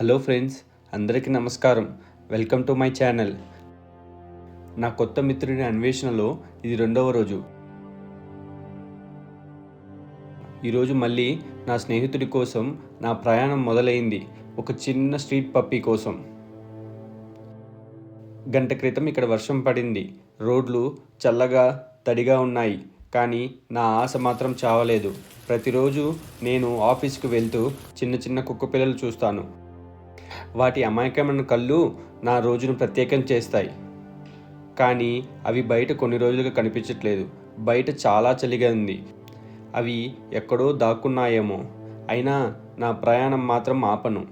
Hello friends అందరికీ నమస్కారం. Welcome to my channel. నా కొత్త మిత్రుని అన్వేషణలో ఇది రెండవ రోజు. ఈరోజు మళ్ళీ నా స్నేహితుడి కోసం నా ప్రయాణం మొదలైంది. ఒక చిన్న స్ట్రీట్ పప్పీ కోసం. గంట క్రితం ఇక్కడ వర్షం పడింది. రోడ్లు చల్లగా తడిగా ఉన్నాయి. కానీ నా ఆశ మాత్రం చావలేదు. ప్రతిరోజు నేను ఆఫీస్కి వెళ్తూ చిన్న చిన్న కుక్క పిల్లలు చూస్తాను. వాటి అమాయకమైన కళ్ళు నా రోజును ప్రత్యేకం చేస్తాయి. కానీ అవి బయట కొన్ని రోజులుగా కనిపించట్లేదు. బయట చాలా చలిగా ఉంది. అవి ఎక్కడో దాక్కున్నాయేమో. అయినా నా ప్రయాణం మాత్రం ఆపను.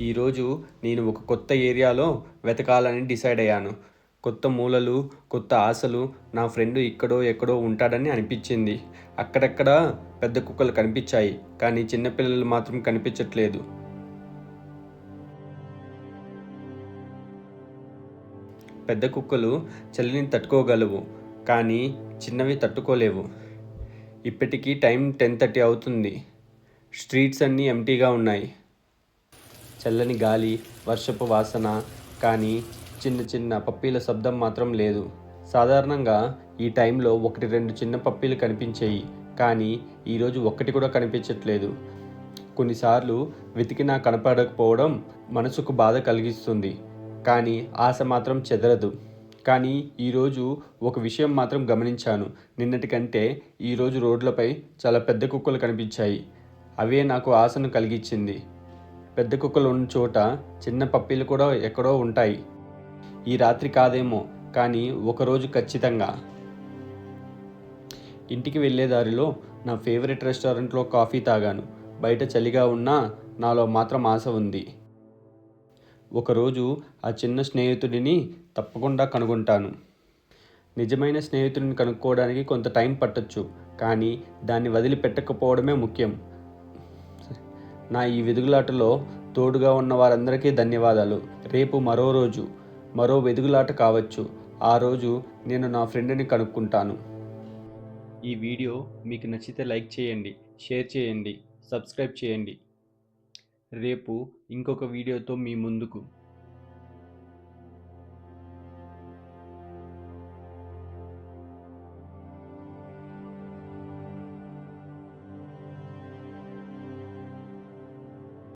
ఈరోజు నేను ఒక కొత్త ఏరియాలో వెతకాలని డిసైడ్ అయ్యాను. కొత్త మూలలు కొత్త ఆశలు నా ఫ్రెండ్ ఇక్కడో ఎక్కడో ఉంటాడని అనిపించింది. అక్కడక్కడ పెద్ద కుక్కలు కనిపించాయి. కానీ చిన్నపిల్లలు మాత్రం కనిపించట్లేదు. పెద్ద కుక్కలు చలిని తట్టుకోగలవు కానీ చిన్నవి తట్టుకోలేవు. ఇప్పటికీ టైం టెన్ థర్టీ అవుతుంది. స్ట్రీట్స్ అన్నీ ఎంటీగా ఉన్నాయి. చల్లని గాలి వర్షపు వాసన కానీ చిన్న చిన్న పప్పీల శబ్దం మాత్రం లేదు. సాధారణంగా ఈ టైంలో ఒకటి రెండు చిన్న పప్పీలు కనిపించేయి కానీ ఈరోజు ఒక్కటి కూడా కనిపించట్లేదు. కొన్నిసార్లు వెతికినా కనపడకపోవడం మనసుకు బాధ కలిగిస్తుంది. కానీ ఆశ మాత్రం చెదరదు. కానీ ఈరోజు ఒక విషయం మాత్రం గమనించాను. నిన్నటి కంటే ఈరోజు రోడ్లపై చాలా పెద్ద కుక్కలు కనిపించాయి. అవే నాకు ఆశను కలిగించింది పెద్ద కుక్కలు ఉన్న చోట చిన్న పప్పీలు కూడా ఎక్కడో ఉంటాయి. ఈ రాత్రి కాదేమో కానీ ఒకరోజు ఖచ్చితంగా. ఇంటికి వెళ్ళే దారిలో నా ఫేవరెట్ రెస్టారెంట్లో కాఫీ తాగాను. బయట చలిగా ఉన్నా నాలో మాత్రం ఆశ ఉంది. ఒకరోజు ఆ చిన్న స్నేహితుడిని తప్పకుండా కనుగొంటాను. నిజమైన స్నేహితుడిని కనుక్కోవడానికి కొంత టైం పట్టొచ్చు కానీ దాన్ని వదిలిపెట్టకపోవడమే ముఖ్యం. నా ఈ వెదుగులాటలో తోడుగా ఉన్న వారందరికీ ధన్యవాదాలు. రేపు మరో రోజు మరో వెదుగులాట కావచ్చు. ఆ రోజు నేను నా ఫ్రెండ్ని కనుక్కుంటాను. ఈ వీడియో మీకు నచ్చితే లైక్ చేయండి షేర్ చేయండి సబ్స్క్రైబ్ చేయండి. రేపు ఇంకొక వీడియోతో మీ ముందుకు